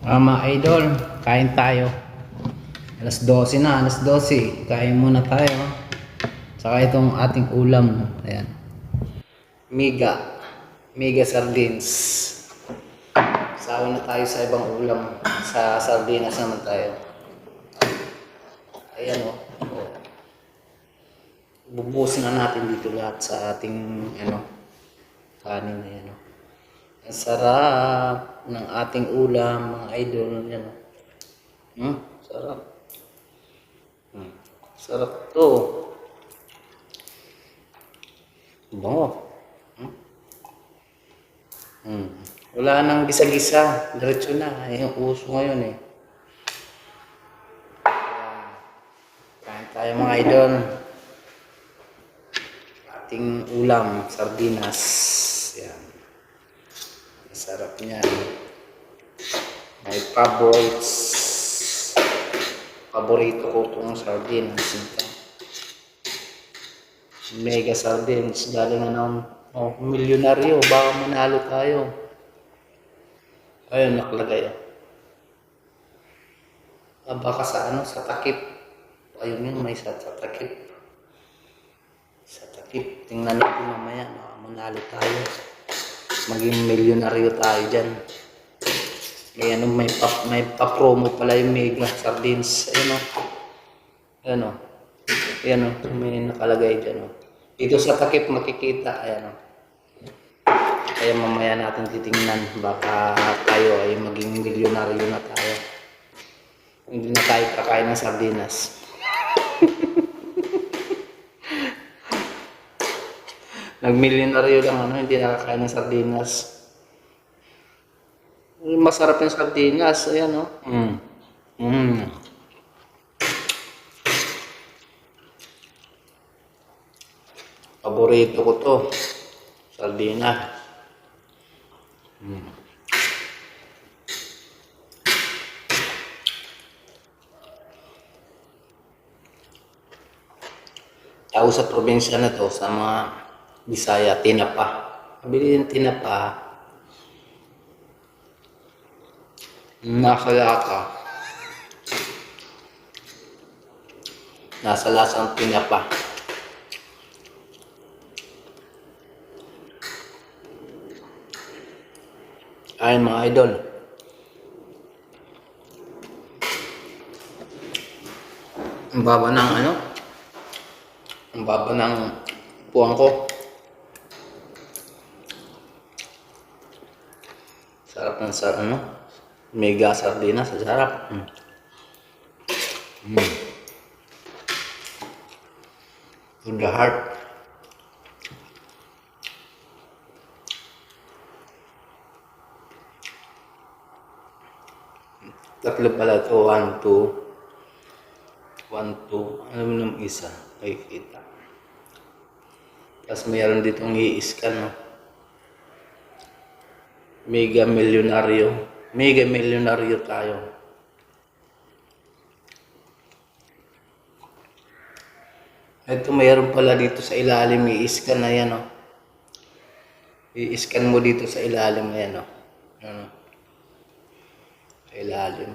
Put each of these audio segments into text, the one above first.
Ah, mga idol, kain tayo. Alas 12 na, alas 12. Kain muna tayo. Saka itong ating ulam. Ayan. Miga. Miga sardines. Sawa na tayo sa ibang ulam. Sa sardinas naman tayo. Ayan o. Oh. Bubusin na natin dito lahat sa ating ano, kanin na yan. Oh. Sarap ng ating ulam, mga idol. Yan. Hmm, sarap. Hmm, sarap to. Bango. Hmm? Hmm. Wala nang gisa-gisa. Diretso na. Yung uso ngayon eh. Kain tayo mga idol. Ating ulam, sardinas. Sarap niya. May favorites. Paborito ko itong sardines. Mega sardines. Galing ano, oh, milyonaryo. Baka manalo tayo. Ayun, nakalagay. Ah, baka sa ano, sa takip. Ayun yun, may sa, sa takip. Sa takip. Tingnan natin mamaya. Baka manalo tayo maging milyonaryo tayo dyan. May ano, may pa, may pa-promo pala yung mega sardines. Ayun o. Ayan o. Ayan o. May nakalagay dyan o. Dito sa takip makikita. Ayan o. Kaya mamaya natin titingnan. Baka tayo ay maging milyonaryo na tayo. Hindi na tayo kakain ng sardinas. Nagmilyonaryo lang ano, hindi nakakain ng sardinas. Masarap yung sardinas, ayan o. Mm. Mm. Paborito ko to. Sardina. Mm. Tao sa probinsya na to, sa mga Bisaya, tinapa. Pabili yung tinapa. Nasa lata. Nasa lasang tinapa. Ay mga idol. Ang baba ng ano? Ang baba ng puwang ko. Sarap ng sa ano? Mega sardina sa sarap. Mm. Mm. To the heart. Tatlo pala ito. One, two. One, two. Ano mo nung isa? Ay, kita. Tapos mayroon ditong i-scan, no? Mega milyonaryo. Mega milyonaryo tayo. Ito mayroon pala dito sa ilalim, i-scan na yan, oh. I-scan mo dito sa ilalim na yan, oh. Ano? Sa ilalim.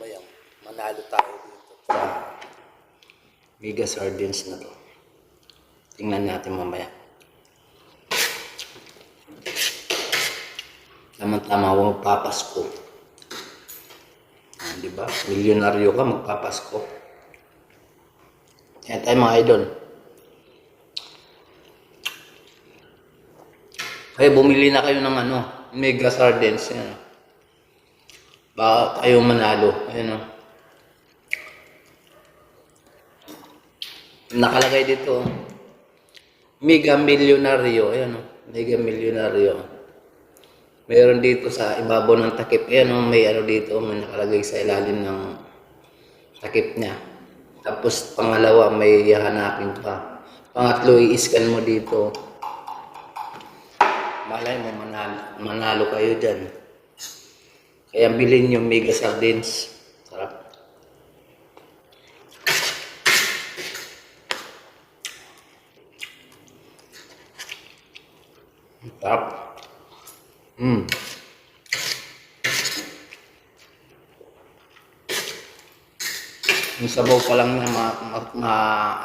Yan? Manalo tayo dito mega sardines na to. Tingnan natin mamaya. Tama-tama, huwag magpapasko. Ah, di ba? Milyonaryo ka, magpapasko. Yan tayo mga idol. Kaya bumili na kayo ng ano, mega sardines. Yan. Baka kayo manalo. Ayan o. Nakalagay dito. Oh. Mega milyonaryo. Ayan o. Mega milyonaryo. Meron dito sa ibabaw ng takip. Ayan o. May ano dito. May nakalagay sa ilalim ng takip niya. Tapos pangalawa may hahanapin pa. Pangatlo i-scan mo dito. Malay mo manalo, manalo kayo dyan. Kaya bilhin yung mega sardines. Sarap. Sarap. Mm. Yung sabaw pa lang niya, ma, ma, ma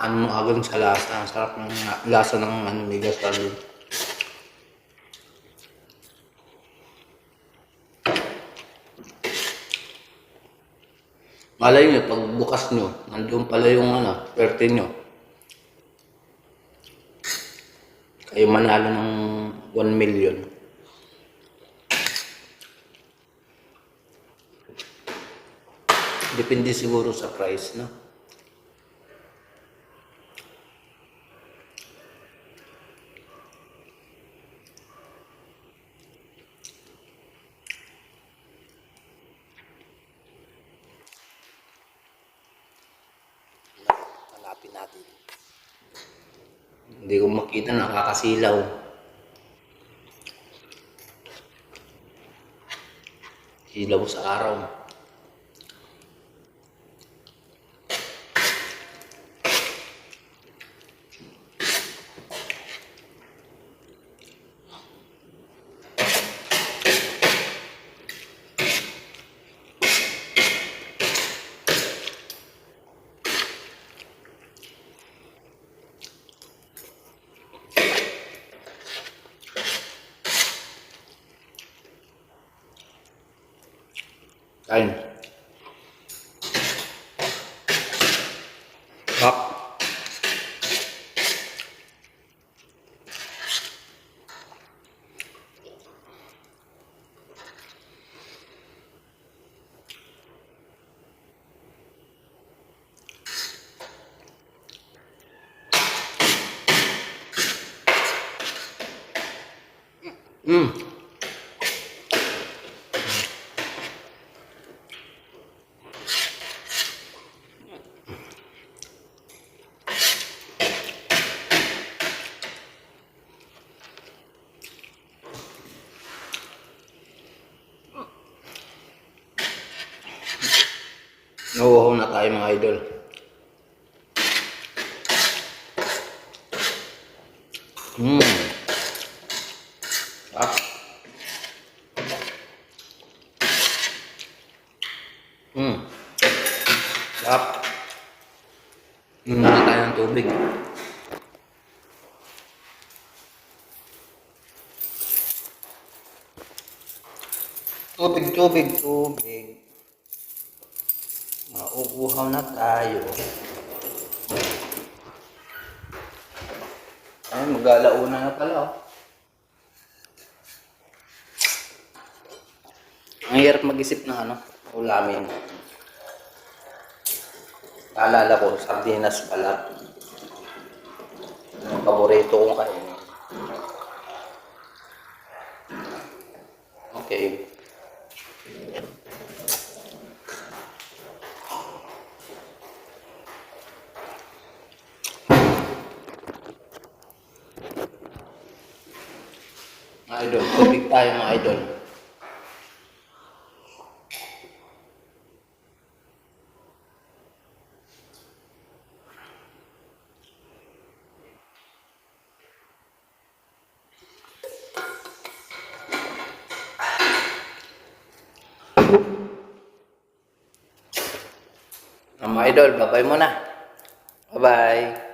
ano agad sa lasa. Ang sarap ng lasa ng ano, migas lalo. Malay nyo, pag bukas nyo, nandun pala yung ano, perte nyo. Kayo manalo ng 1 million. Depende siguro sa price, no? Hanapin natin. Hindi ko makita, nakakasilaw. Silaw sa araw. Kain. Hap. Mm. Nauuhaw na tayo mga idol. Hmm. Ah. Hmm. Sarap. Inom na tayo ng tubig. Tubig, tubig, tubig. Mauuhaw na tayo. Ay, mag-alauna na pala, oh. Ang hirap mag-isip ng ano, ulamin. Naalala ko, sardinas pala. Ang paborito kong kainin. Idol, tubig tayo mga idol. Ah, Mga idol, babay muna. Bye-bye.